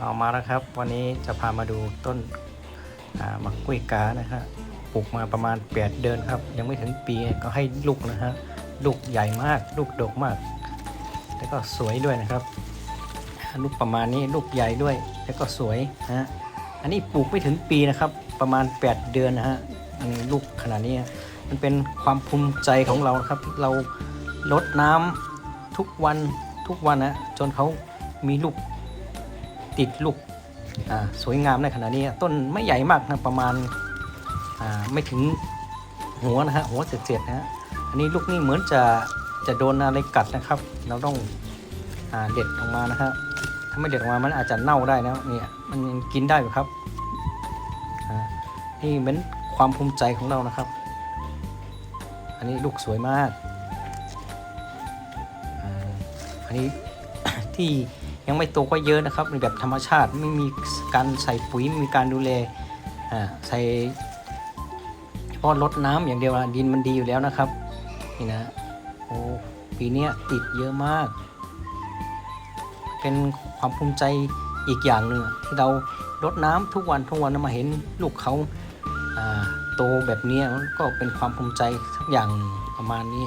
เอามาแล้วครับ วันนี้จะพามาดูต้นมะกุ้ยกานะฮะปลูกมาประมาณ 8 เดือนครับ ยังไม่ถึงปีก็ให้ลูกนะฮะลูกใหญ่มาก ลูกดกมาก แล้วก็สวยด้วยนะครับ ลูกประมาณนี้ลูกใหญ่ด้วย แล้วก็สวยนะฮะอันนี้ปลูกไม่ถึงปีนะครับ ประมาณ 8 เดือนนะฮะอันนี้ลูกขนาดนี้มันเป็นความภูมิใจของเราครับ เราลดน้ำทุกวันทุกวันนะจนเขามีลูก ติดลูกสวยงามในขณะนี้ต้นไม่ใหญ่มากนะประมาณาไม่ถึงหัวนะฮะหัวเศษๆนะฮะอันนี้ลูกนี่เหมือนจะจะโดนอะไรกัดนะครับ เราต้องอเด็ดออกมานะฮะถ้าไม่เด็ดออกมามันอาจจะเน่าได้นะเนี่ยมันกินได้อยู่ครับนี่เป็นความภูมิใจของเรานะครับ อันนี้ลูกสวยมากอาอันนี้ที่ ยังไม่โตก็เยอะนะครับเป็นแบบธรรมชาติไม่มีการใส่ปุ๋ยไม่มีการดูแลอ่าใส่เฉพาะรดน้ำอย่างเดียวดินมันดีอยู่แล้วนะครับนี่นะโอ้ปีนี้ติดเยอะมาก เป็นความภูมิใจอีกอย่างหนึ่งที่เรารดน้ำทุกวันทุกวันมาเห็นลูกเขาอ่าโตแบบนี้ก็เป็นความภูมิใจสักอย่างประมาณนี้